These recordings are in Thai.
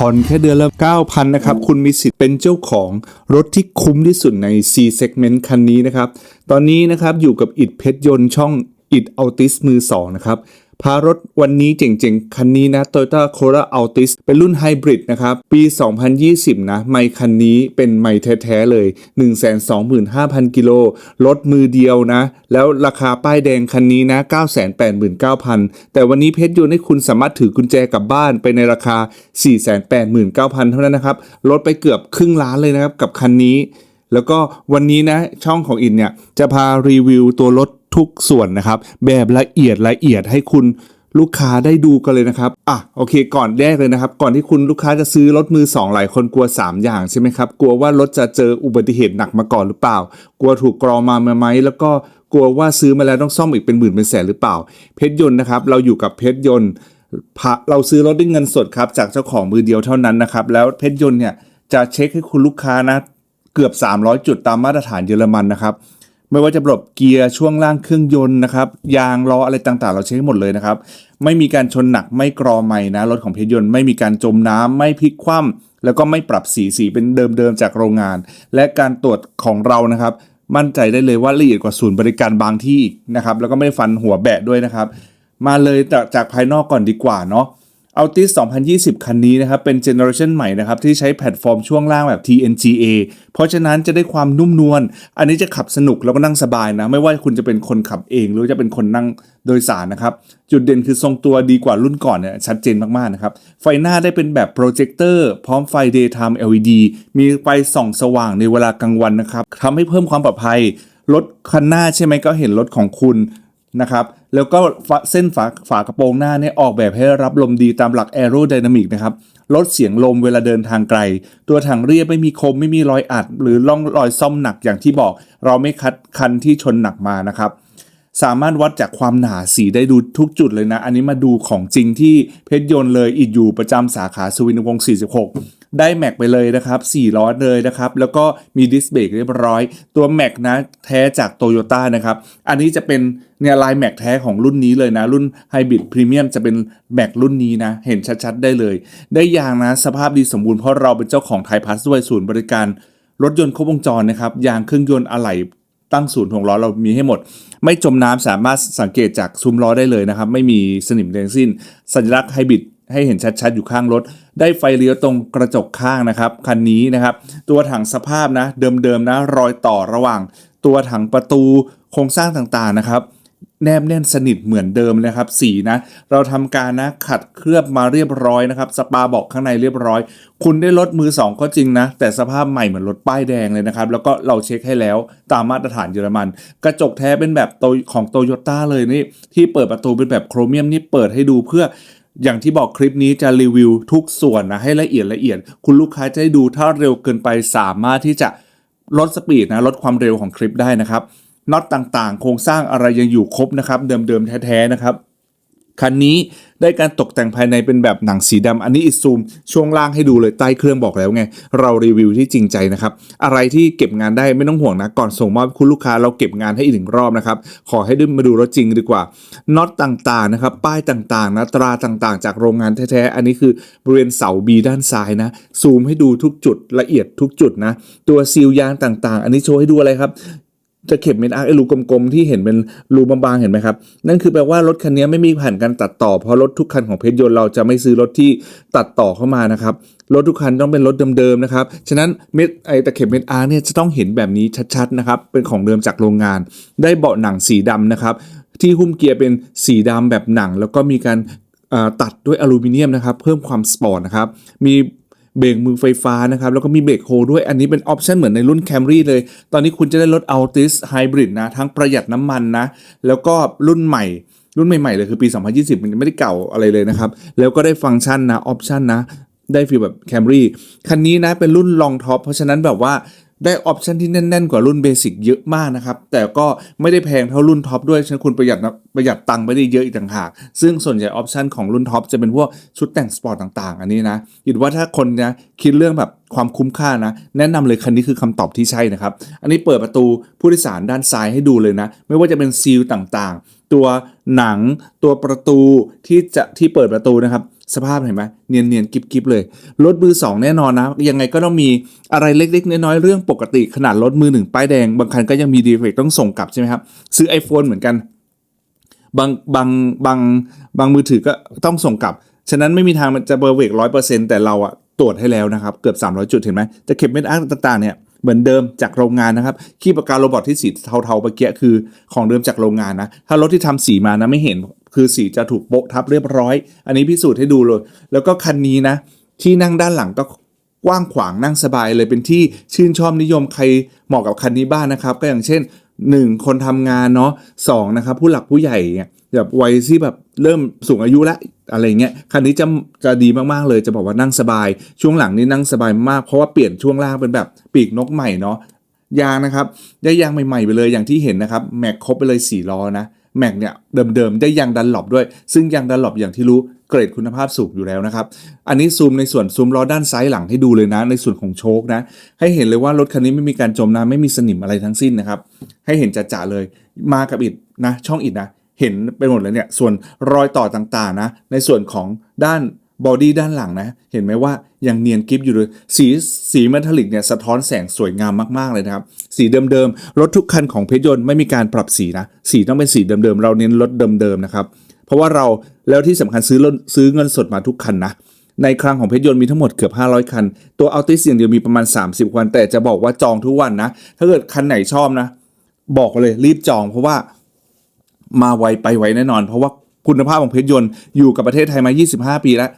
ผ่อนแค่เดือนละ 9,000 นะครับ คุณมีสิทธิ์เป็นเจ้าของรถที่คุ้มที่สุดใน C segment คันนี้นะครับ ตอนนี้นะครับอยู่กับอิดเพชรยนต์ช่องอิดอัลติสมือ 2 นะครับ พารถวันนี้เจ๋งๆ คันนี้นะ Toyota Corolla Altis เป็นรุ่นไฮบริดนะครับ ปี 2020 นะ ไมค์คันนี้เป็นไมค์แท้ ๆ เลย 125,000 กิโลรถมือเดียวนะ แล้วราคาป้ายแดงคันนี้นะ 989,000 แต่วันนี้เพชรยนต์ให้คุณสามารถถือกุญแจกลับบ้านไปในราคา 489,000 เท่านั้นนะครับลดไปเกือบครึ่งล้านเลยนะครับกับคันนี้ แล้วก็วันนี้นะช่องของอินเนี่ยจะพารีวิวตัวรถทุกส่วนนะครับ แบบละเอียดละเอียดให้คุณลูกค้าได้ดูกันเลยนะครับ อะ โอเค ก่อนแรกเลยนะครับ ก่อนที่คุณลูกค้าจะซื้อรถมือสองหลายคนกลัว 3 อย่างใช่ไหมครับ กลัวว่ารถจะเจออุบัติเหตุหนักมาก่อนหรือเปล่า กลัวถูกกรอมาไหม แล้วก็กลัวว่าซื้อมาแล้วต้องซ่อมอีกเป็นหมื่นเป็นแสนหรือเปล่า เพชรยนต์นะครับ เราอยู่กับเพชรยนต์พะเราซื้อรถด้วยเงินสดครับจากเจ้าของมือเดียวเท่านั้นนะครับ แล้วเพชรยนต์เนี่ยจะเช็คให้คุณลูกค้านะ เกือบ 300 จุดตามมาตรฐานเยอรมันนะครับ ไม่ว่าจะระบบเกียร์ช่วงล่างเครื่องยนต์นะครับยางล้ออะไรต่างๆ เราเช็คหมดเลยนะครับ ไม่มีการชนหนักไม่กรอใหม่นะรถของเพชรยนต์ไม่มีการจมน้ำไม่พลิกคว่ำแล้วก็ไม่ปรับสีสีเป็นเดิมๆจากโรงงาน และการตรวจของเรานะครับ มั่นใจได้เลยว่าละเอียดกว่าศูนย์บริการบางที่อีกนะครับแล้วก็ไม่ฟันหัวแบะด้วยนะครับ มาเลยจากจากภายนอกก่อนดีกว่าเนาะ Altis 2020 คันนี้นะครับ เป็นเจเนอเรชันใหม่นะครับ ที่ใช้แพลตฟอร์มช่วงล่างแบบ TNGA เพราะฉะนั้นจะได้ความนุ่มนวล อันนี้จะขับสนุกแล้วก็นั่งสบายนะ ไม่ว่าคุณจะเป็นคนขับเอง หรือจะเป็นคนนั่งโดยสารนะครับ จุดเด่นคือทรงตัวดีกว่ารุ่นก่อนเนี่ยชัดเจนมากๆนะครับ ไฟหน้าได้เป็นแบบโปรเจคเตอร์พร้อมไฟ daytime LED มีไฟส่องสว่างในเวลากลางวันนะครับทำให้เพิ่มความปลอดภัยรถคันหน้าใช่ไหมก็เห็นรถของคุณ นะครับแล้วก็เส้นฝาฝากระโปรงหน้าเนี่ยออกแบบให้รับลมดีตามหลักแอโร d y นามิกนะครับลดเสียงลมเวลาเดินทางไกล ตัวถังเรียบไม่มีคมไม่มีรอยอัด หรือร่องรอยซ่อมหนักอย่างที่บอก เราไม่คัดคันที่ชนหนักมานะครับ สามารถวัดจากความหนาสีได้ดูทุกจุดเลยนะ อันนี้มาดูของจริงที่เพชรยนต์เลยอีกอยู่ประจำสาขาสุวินวงศ์46 ได้แม็กไปเลยนะครับ4ล้อเลยนะครับ แล้วก็มีดิสเบรกเรียบร้อย ตัวแม็กนะแท้จากโตโยต้านะครับ อันนี้จะเป็นเนี่ยลายแม็กแท้ของรุ่นนี้เลยนะ รุ่นไฮบริดพรีเมียมจะเป็นแม็กรุ่นนี้นะ เห็นชัดๆได้เลย ได้ยางนะสภาพดีสมบูรณ์เพราะเราเป็นเจ้าของไทยพัสด้วยศูนย์บริการรถยนต์ครบวงจรนะครับ ยางเครื่องยนต์อะไหล่ตั้งศูนย์ถ่วงล้อเรามีให้หมด ไม่จมน้ำสามารถสังเกตจากซุ้มล้อได้เลยนะครับ ไม่มีสนิมแดทั้งสิ้น สัญลักษณ์ไฮบริด ให้เห็นชัดๆ อยู่ข้างรถ ได้ไฟเลี้ยวตรงกระจกข้างนะครับ คันนี้นะครับ ตัวถังสภาพนะเดิมๆนะรอยต่อระหว่าง ตัวถังประตูโครงสร้างต่างๆนะครับ แนบแน่นสนิทเหมือนเดิมนะครับสีนะเราทำการนะขัดเคลือบมาเรียบร้อยนะครับ สปาบอกข้างในเรียบร้อย คุณได้รถมือสองก็จริงนะ แต่สภาพใหม่เหมือนรถป้ายแดงเลยนะครับ แล้วก็เราเช็คให้แล้วตามมาตรฐานเยอรมัน กระจกแท้เป็นแบบโตของโตโยต้าเลยนี่ที่เปิดประตูเป็นแบบโครเมียมนี่เปิดให้ดูเพื่อ อย่างที่บอกคลิปนี้จะรีวิวทุกส่วนนะให้ละเอียดละเอียด คุณลูกค้าจะได้ดูถ้าเร็วเกินไปสามารถที่จะลดสปีดนะลดความเร็วของคลิปได้นะครับน็อตต่างๆ โครงสร้างอะไรยังอยู่ครบนะครับ เดิมๆแท้ๆนะครับ คันนี้ได้การตกแต่งภายในเป็นแบบหนังสีดำอันนี้อิซูมช่วงล่างให้ดูเลยใต้เครื่องบอกแล้วไง เรารีวิวที่จริงใจนะครับ อะไรที่เก็บงานได้ไม่ต้องห่วงนะ ก่อนส่งมอบคุณลูกค้าเราเก็บงานให้อีกหนึ่งรอบนะครับ ขอให้ได้มาดูรถจริงดีกว่าน็อตต่างๆนะครับ ป้ายต่างๆนะตราต่างๆ จากโรงงานแท้ๆ อันนี้คือบริเวณเสาบีด้านซ้ายนะ ซูมให้ดูทุกจุดละเอียดทุกจุดนะ ตัวซีลยางต่างๆ อันนี้โชว์ให้ดูอะไรครับ จะเข็บเม็ดอาร์ไอรูกลมๆที่เห็นเป็นรูบางๆเห็นไหมครับ นั่นคือแปลว่ารถคันนี้ไม่มีผ่านการตัดต่อ เพราะรถทุกคันของเพชรยนต์เราจะไม่ซื้อรถที่ตัดต่อเข้ามานะครับรถทุกคันต้องเป็นรถเดิมๆนะครับ ฉะนั้นเม็ดไอตะเข็บเม็ดอาร์เนี่ยจะต้องเห็นแบบนี้ชัดๆนะครับ เป็นของเดิมจากโรงงาน ได้เบาะหนังสีดำนะครับ ที่หุ้มเกียร์เป็นสีดำแบบหนัง แล้วก็มีการตัดด้วยอลูมิเนียมนะครับ เพิ่มความสปอร์ตนะครับ มี เบรกมือไฟฟ้านะครับ แล้วก็มีเบรกโฮด้วยอันนี้เป็นออปชันเหมือนในรุ่น Camry เลย ตอนนี้คุณจะได้รถ Altis Hybrid นะ ทั้งประหยัดน้ำมันนะ แล้วก็รุ่นใหม่ รุ่นใหม่ ๆ เลยคือปี 2020 มันไม่ได้เก่าอะไรเลยนะครับ แล้วก็ได้ฟังก์ชันนะออปชันนะได้ฟีลแบบ Camry คันนี้นะเป็นรุ่นลองท็อปเพราะฉะนั้นแบบว่า ได้ออปชันที่แน่น ๆ กว่ารุ่นเบสิกเยอะมากนะครับ แต่ก็ไม่ได้แพงเท่ารุ่นท็อปด้วยฉะนั้นคุณประหยัดนะประหยัดตังค์ไปได้เยอะอีกต่างหาก ซึ่งส่วนใหญ่ออปชันของรุ่นท็อปจะเป็นพวกชุดแต่งสปอร์ตต่าง ๆ อันนี้นะคิดว่าถ้าคนนะคิดเรื่องแบบความคุ้มค่านะ แนะนำเลยคันนี้คือคำตอบที่ใช่นะครับ อันนี้เปิดประตูผู้โดยสารด้านซ้ายให้ดูเลยนะ ไม่ว่าจะเป็นซีลต่างๆ ตัวหนังตัวประตูที่จะที่เปิดประตูนะครับ สภาพเห็นไหมเนียนเนียนๆกิบกิบเลย รถมือสองแน่นอนนะ ยังไงก็ต้องมีอะไรเล็ก ๆ น้อยๆเรื่องปกติขนาดรถมือหนึ่งป้ายแดง บางคันก็ยังมีดีเฟกต้องส่งกลับใช่ไหมครับ ซื้อ iPhone เหมือนกัน บางบางบางบางมือถือก็ต้องส่งกลับ ฉะนั้นไม่มีทางมันจะเบอร์เวกร้อยเปอร์เซ็นต์แต่เราอะตรวจให้แล้วนะครับ เกือบ 300 จุดเห็นไหมจะเก็บเม็ดอาร์ตต่างๆเนี่ยเหมือนเดิมจากโรงงานนะครับขี้ปากกาโรบอทที่สีเทาๆเมื่อกี้คือของเดิมจากโรงงานนะ ถ้ารถที่ทำสีมานะไม่เห็น คือสีจะถูกโปะทับเรียบร้อย อันนี้พิสูจน์ให้ดูเลย แล้วก็คันนี้นะ ที่นั่งด้านหลังก็กว้างขวางนั่งสบายเลยเป็นที่ชื่นชอบนิยมใครเหมาะกับคันนี้บ้างนะครับ ก็อย่างเช่น 1 คนทำงานเนาะสองนะครับผู้หลักผู้ใหญ่แบบวัยที่แบบเริ่มสูงอายุละอะไรเงี้ยคันนี้จะจะดีมากๆเลยจะบอกว่านั่งสบาย ช่วงหลังนี่นั่งสบายมากเพราะว่าเปลี่ยนช่วงล่างเป็นแบบปีกนกใหม่เนาะยางนะครับได้ยางใหม่ๆไปเลยอย่างที่เห็นนะครับแม็กครบไปเลย4ล้อนะ แม็กเนี่ยเดิมๆ ได้ยางดันหลบด้วย ซึ่งยางดันหลบอย่างที่รู้เกรดคุณภาพสูงอยู่แล้วนะครับ อันนี้ซูมในส่วนซูมล้อด้านซ้ายหลังให้ดูเลยนะ ในส่วนของโชคนะ ให้เห็นเลยว่ารถคันนี้ไม่มีการจมน้ำไม่มีสนิมอะไรทั้งสิ้นนะครับ ให้เห็นจ่าๆเลย มากับอิดนะ ช่องอิดนะ เห็นไปหมดเลยเนี่ย ส่วนรอยต่อต่างๆนะ ในส่วนของด้าน บอดี้ด้านหลังนะ เห็นไหมว่ายังเนียนกริฟอยู่เลยสีสีเมทัลลิกเนี่ยสะท้อนแสงสวยงามมาก ๆ เลยนะครับ สีเดิมๆ รถทุกคันของเพชรยนต์ไม่มีการปรับสีนะ สีต้องเป็นสีเดิมๆ เราเน้นรถเดิมๆ นะครับ เพราะว่าเราแล้วที่สำคัญซื้อรถซื้อเงินสดมาทุกคันนะ ในคลังของเพชรยนต์มีทั้งหมดเกือบ 500 คัน ตัวอัลติสอย่างเดียวมีประมาณ 30 คัน แต่จะบอกว่าจองทุกวันนะ ถ้าเกิดคันไหนชอบนะ บอกเลยรีบจอง เพราะว่ามาไวไปไวแน่นอน เพราะว่าคุณภาพของเพชรยนต์อยู่กับประเทศไทยมา 25 ปีแล้ว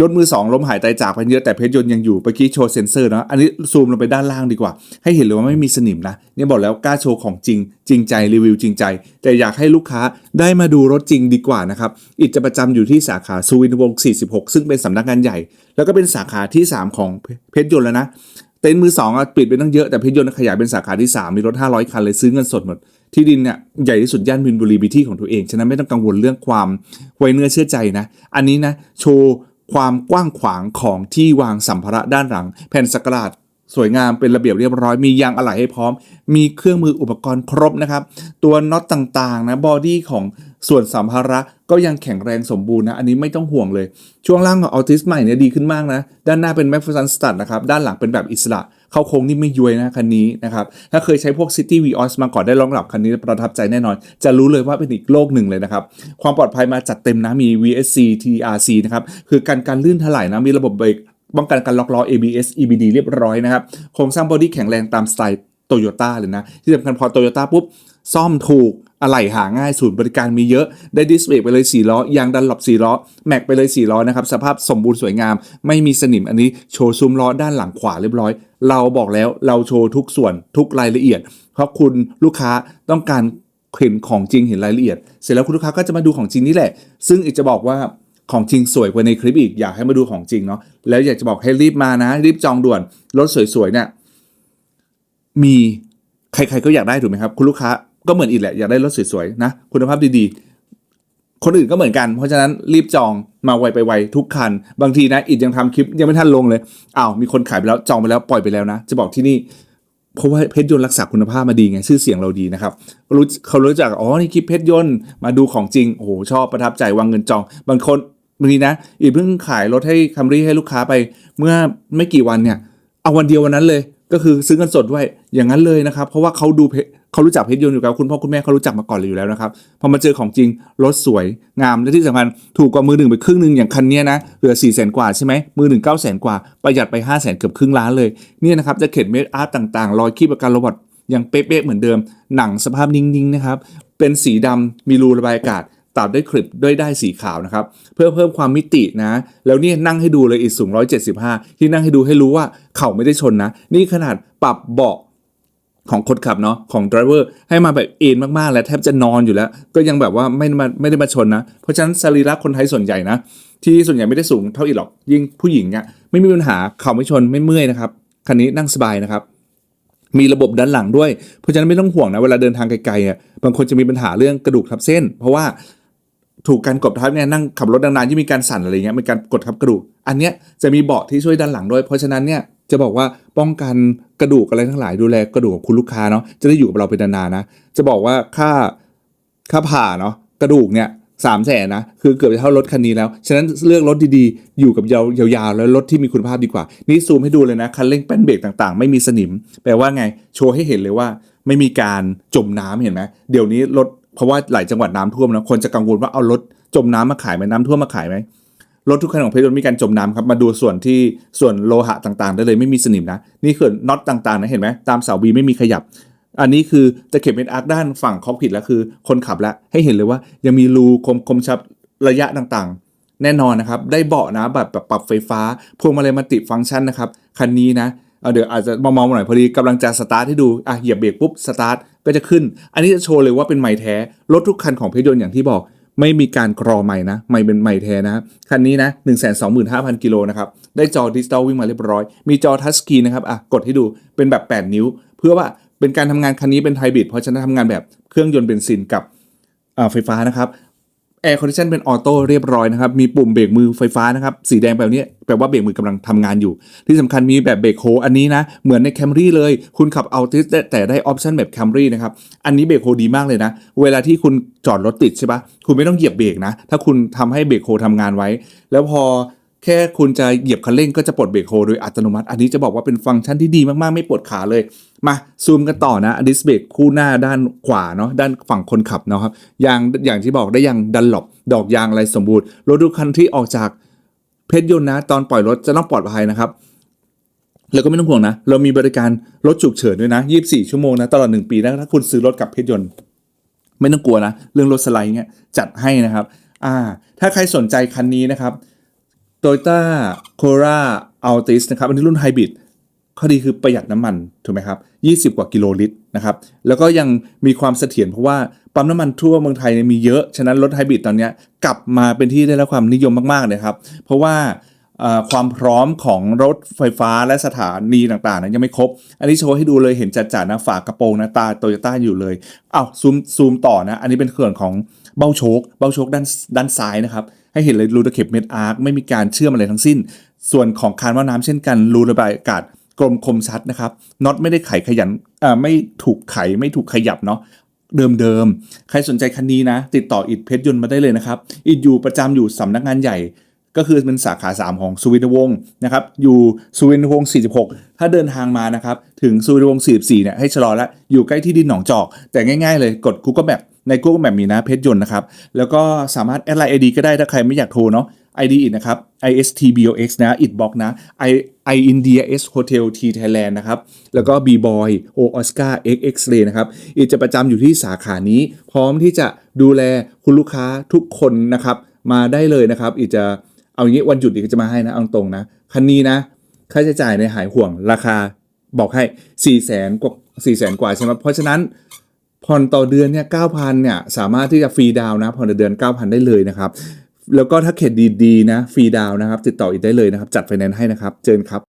รถมือสองล้มหายตายจากไปเยอะแต่เพชรยนต์ยังอยู่เมื่อกี้โชว์เซ็นเซอร์เนอะอันนี้ซูมลงไปด้านล่างดีกว่า ให้เห็นเลยว่าไม่มีสนิมนะเนี่ยบอกแล้วกล้าโชว์ของจริง จริงใจรีวิวจริงใจ แต่อยากให้ลูกค้าได้มาดูรถจริงดีกว่านะครับอิจจะประจำอยู่ที่สาขาสุวินวงศ์46 ซึ่งเป็นสำนักงานใหญ่ แล้วก็เป็นสาขาที่ 3 ของเพชรยนต์แล้วนะเต็นท์มือสองปิดไปตั้งเยอะแต่เพชรยนต์ขยายเป็นสาขาที่ 3 มีรถ 500 คันเลยซื้อเงินสดหมด ที่ดินเนี่ยใหญ่ที่สุดย่านมินบุรีมีที่ของตัวเองฉะนั้นไม่ต้องกังวลเรื่องความไว้เนื้อเชื่อใจนะ อันนี้นะโชว์ ความกว้างขวางของที่วางสัมภาระด้านหลัง แผ่นสกราด สวยงามเป็นระเบียบเรียบร้อย มียางอะไหล่ให้พร้อม มีเครื่องมืออุปกรณ์ครบนะครับ ตัวน็อตต่างๆนะบอดี้ของส่วนสัมภาระก็ยังแข็งแรงสมบูรณ์นะ อันนี้ไม่ต้องห่วงเลย ช่วงล่างของ Altis ใหม่เนี่ยดีขึ้นมากนะ ด้านหน้าเป็น m a c p h e r s o n Stud นะครับ ด้านหลังเป็นแบบอิสระ เข้าโค้งนี่ไม่ย้วยนะคันนี้นะครับ ถ้าเคยใช้พวก City Vios มาก่อนได้ลองหลับคันนี้ประทับใจแน่นอน จะรู้เลยว่าเป็นอีกโลกหนึ่งเลยนะครับ ความปลอดภัยมาจัดเต็มนะ มี VSC TRC นะครับ คือการการลื่นถลายนะ มีระบบเบรก ป้องกันการล็อกล้อ ABS EBD เรียบร้อยนะครับ โครงสร้างบอดี้แข็งแรงตามสไตล์โตโยต้าเลยนะ ที่สำคัญพอโตโยต้าปุ๊บ ซ่อมถูกอะไหล่หาง่ายศูนย์บริการมีเยอะ ได้ดิสเบรกไปเลย 4 ล้อ ยางดันหลบ4ล้อ แม็กไปเลย 4 ล้อนะครับ สภาพสมบูรณ์สวยงาม ไม่มีสนิมอันนี้โชว์ซุ้มล้อด้านหลังขวาเรียบร้อย เราบอกแล้วเราโชว์ทุกส่วนทุกรายละเอียด เพราะคุณลูกค้าต้องการเห็นของจริงเห็นรายละเอียด เสร็จแล้วคุณลูกค้าก็จะมาดูของจริงนี่แหละ ซึ่งอีกจะบอกว่า ของจริงสวยกว่าในคลิปอีกอยากให้มาดูของจริงเนาะแล้วอยากจะบอกให้รีบมานะ รีบจองด่วนรถสวยๆเนี่ยมีใครๆก็อยากได้ถูกไหมครับ คุณลูกค้าก็เหมือนอีกแหละอยากได้รถสวยๆนะคุณภาพดีๆ คนอื่นก็เหมือนกัน เพราะฉะนั้นรีบจองมาไวไปไวทุกคัน บางทีนะอิดยังทำคลิปยังไม่ทันลงเลยอ้าวมีคนขายไปแล้วจองไปแล้วปล่อยไปแล้วนะ จะบอกที่นี่เพราะว่าเพชรยนต์รักษาคุณภาพมาดีไงชื่อเสียงเราดีนะครับรู้เขารู้จักอ๋อนี่คลิปเพชรยนต์มาดูของจริงโอ้โหชอบประทับใจวางเงินจอง บางคน บางทีนะอีกเพิ่งขายรถให้คัมรี่ให้ลูกค้าไป เมื่อไม่กี่วันเนี่ย เอาวันเดียววันนั้นเลย ก็คือซื้อเงินสดด้วยอย่างนั้นเลยนะครับ เพราะว่าเขาดูเขารู้จักเพชรยนต์อยู่แล้วคุณพ่อคุณแม่เขารู้จักมาก่อนเลยอยู่แล้วนะครับพอมาเจอของจริงรถสวยงามและที่สำคัญถูกกว่ามือหนึ่งไปครึ่งหนึ่งอย่างคันนี้นะเหลือ4ี่แสนกว่าใช่ไหมมือหนึ่งเก้าแสนกว่าประหยัดไป5้าแสนเกือบครึ่งล้านเลยเนี่ยนะครับจะเข็ดเมดอาร์ตต่างๆ รอยคีบประกันโรบอยังเป๊ะๆเหมือนเดิม หนังสภาพนิ่งๆนะครับเป็นสีดำมีรูระบายอากาศ ตัดด้วยคลิปด้วยได้ายสีขาวนะครับ เพื่อเพิ่มความมิตินะ แล้วนี่นั่งให้ดูเลยอีกสูง 175 ที่นั่งให้ดูให้รู้ว่าเข่าไม่ได้ชนนะ นี่ขนาดปรับเบาะของคนขับเนาะของ driver ให้มาแบบเอ็นมาก ๆ แล้วแทบจะนอนอยู่แล้ว ก็ยังแบบว่าไม่มาไม่ได้มาชนนะ เพราะฉะนั้นสรีระคนไทยส่วนใหญ่นะ ที่ส่วนใหญ่ไม่ได้สูงเท่าอีหรอก ยิ่งผู้หญิงเนี่ยไม่มีปัญหาเข่าไม่ชนไม่เมื่อยนะครับคันนี้นั่งสบายนะครับมีระบบด้านหลังด้วย เพราะฉะนั้นไม่ต้องห่วงนะ เวลาเดินทางไกลๆอะบางคนจะมีปัญหาเรื่องกระดูกทับเส้น เพราะว่า ถูกการกดทับเนี่ยนั่งขับรถนานๆที่มีการสั่นอะไรเงี้ยมีการกดทับกระดูก อันเนี้ยจะมีเบาะที่ช่วยด้านหลังด้วย เพราะฉะนั้นเนี่ยจะบอกว่าป้องกันกระดูกอะไรทั้งหลายดูแลกระดูกของคุณลูกค้าเนาะจะได้อยู่กับเราเป็นนานๆนะ จะบอกว่าค่าค่าผ่าเนาะกระดูกเนี่ยสามแสนนะ คือเกือบจะเท่ารถคันนี้แล้ว ฉะนั้นเลือกรถดีๆ อยู่กับยาวๆ แล้วรถที่มีคุณภาพดีกว่า นี่ซูมให้ดูเลยนะ คันเร่งแป้นเบรกต่างๆ ไม่มีสนิม แปลว่าไง โชว์ให้เห็นเลยว่า ไม่มีการจมน้ำเห็นไหมเดี๋ยวนี้รถ เพราะว่าหลายจังหวัดน้ำท่วมนะคนจะกังวลว่าเอารถจมน้ำมาขายไหมน้ำท่วมมาขายไหมรถทุกคันของเพชรยนต์มีการจมน้ำครับมาดูส่วนที่ส่วนโลหะต่างๆ ได้เลยไม่มีสนิมนะ นี่คือน็อตต่างๆนะเห็นไหมตามเสาบีไม่มีขยับ อันนี้คือจะเก็บเป็นอาร์คด้านฝั่งคอกผิดแล้วคือ คนขับแล้วให้เห็นเลยว่ายังมีรูคมคมชับระยะต่างๆ แน่นอนนะครับ ได้เบาะนะแบบแบบปรับไฟฟ้าพวงมาลัยมัลติฟังก์ชันนะครับ คันนี้นะ เอาเดี๋ยวอาจจะมองๆหน่อยพอดีกำลังจะสตาร์ทให้ดูอะเหยียบเบรกปุ๊บสตาร์ทก็จะขึ้น อันนี้จะโชว์เลยว่าเป็นไม้แท้รถทุกคันของเพชรยนต์อย่างที่บอกไม่มีการกรอใหม่นะไม่เป็นใหม่แท้นะ คันนี้นะ 1 2 5 0 0 0 กิโลนะครับ ได้จอดิจิตอลวิ่งมาเรียบร้อย มีจอทัชสกรีนนะครับ อะ กดให้ดูเป็นแบบ 8 นิ้ว เพื่อว่าเป็นการทำงานคันนี้เป็นไฮบริดเพราะฉะนั้นทำงานแบบเครื่องยนต์เบนซินกับไฟฟ้านะครับ แอร์คอนดิชันเป็นออโต้เรียบร้อยนะครับ มีปุ่มเบรกมือไฟฟ้านะครับ สีแดงแบบนี้แปลว่าเบรกมือกำลังทำงานอยู่ ที่สำคัญมีแบบเบรกโฮอันนี้นะ เหมือนในแคมรี่เลย คุณขับเอาติสแต่ได้ออปชันแบบแคมรี่นะครับ อันนี้เบรกโฮดีมากเลยนะ เวลาที่คุณจอดรถติดใช่ปะคุณไม่ต้องเหยียบเบรกนะ ถ้าคุณทำให้เบรกโฮทำงานไว้ แล้วพอ แค่คุณจะเหยียบคันเร่งก็จะปลดเบรกโฮโดยอัตโนมัติ อันนี้จะบอกว่าเป็นฟังก์ชันที่ดีมาก ๆ ไม่ปวดขาเลย มาซูมกันต่อนะดิสเบรกคู่หน้าด้านขวาเนาะด้านฝั่งคนขับเนาะครับยางอย่างที่บอกได้ยางดันหลบดอกยางอะไรสมบูรณ์รถทุกคันที่ออกจากเพชรยนต์นะ ตอนปล่อยรถจะต้องปลอดภัยนะครับแล้วก็ไม่ต้องห่วงนะ เรามีบริการรถฉุกเฉินด้วยนะ 24 ชั่วโมงนะ ตลอด 1 ปีนะถ้าคุณซื้อรถกับเพชรยนต์ ไม่ต้องกลัวนะ เรื่องรถสไลด์เงี้ยจัดให้นะครับ อ่า ถ้าใครสนใจคันนี้นะครับ Toyota Corolla Altis นะครับอันนี้รุ่นไฮบริดข้อดีคือประหยัดน้ำมันถูกไหมครับ 20 กว่ากิโลลิตรนะครับ แล้วก็ยังมีความเสถียรเพราะว่าปั๊มน้ำมันทั่วเมืองไทยมีเยอะ ฉะนั้นรถไฮบริดตอนนี้กลับมาเป็นที่ได้รับความนิยมมากๆเลยครับ เพราะว่าความพร้อมของรถไฟฟ้าและสถานีต่างๆนะยังไม่ครบ อันนี้โชว์ให้ดูเลยเห็นจัดๆนะฝากระโปรงนะตาโตโยต้าอยู่เลยอ้าวซูมซูมต่อนะ อันนี้เป็นเครื่องของ เบ้าโชคเบ้าโชคด้านด้านซ้ายนะครับ ให้เห็นเลยรูตะเข็บเม็ดอาร์คไม่มีการเชื่อมอะไรทั้งสิ้น ส่วนของคานว่าน้ำเช่นกัน รูระบายอากาศกลมคมชัดนะครับน็อตไม่ได้ไขขยันอ่าไม่ถูกไขไม่ถูกขยับเนาะเดิมๆ ใครสนใจคันนี้นะ ติดต่ออิดเพชรยนต์มาได้เลยนะครับ อิดอยู่ประจำอยู่สำนักงานใหญ่ ก็คือเป็นสาขา 3 ของสุวินทวงศ์นะครับ อยู่สุวินทวงศ์46 ถ้าเดินทางมานะครับ ถึงสุวินทวงศ์44เนี่ยให้ชะลอแล้วอยู่ใกล้ที่ดินหนองจอก แต่ง่ายๆเลยกด Google Map ใน Google Map มีนะเพชรยนต์นะครับ แล้วก็สามารถแอดไลน์ ID ก็ได้ถ้าใครไม่อยากโทรเนาะ ID อิดนะครับ ISTBOX นะอิดบอกนะ I I India S Hotel T Thailand นะครับ แล้วก็ B Boy O Oscar X X Ray นะครับอิดจะประจำอยู่ที่สาขานี้ พร้อมที่จะดูแลคุณลูกค้าทุกคนนะครับ มาได้เลยนะครับอิดจะเอาอย่างนี้วันหยุดอิดก็จะมาให้นะเอาตรงนะ คันนี้นะ ค่าใช้จ่ายในหายห่วงราคาบอกให้4ี่แสนกว่าสี่แสนกว่าใช่ไหมเพราะฉะนั้น ผ่อนต่อเดือนเนี่ย9,000เนี่ยสามารถที่จะฟรีดาวนะผ่อนต่อเดือน 9,000 ได้เลยนะครับ แล้วก็ถ้าเขตดีๆนะฟรีดาวน์นะครับ ติดต่ออีกได้เลยนะครับ จัดไฟแนนซ์ให้นะครับ เจนครับ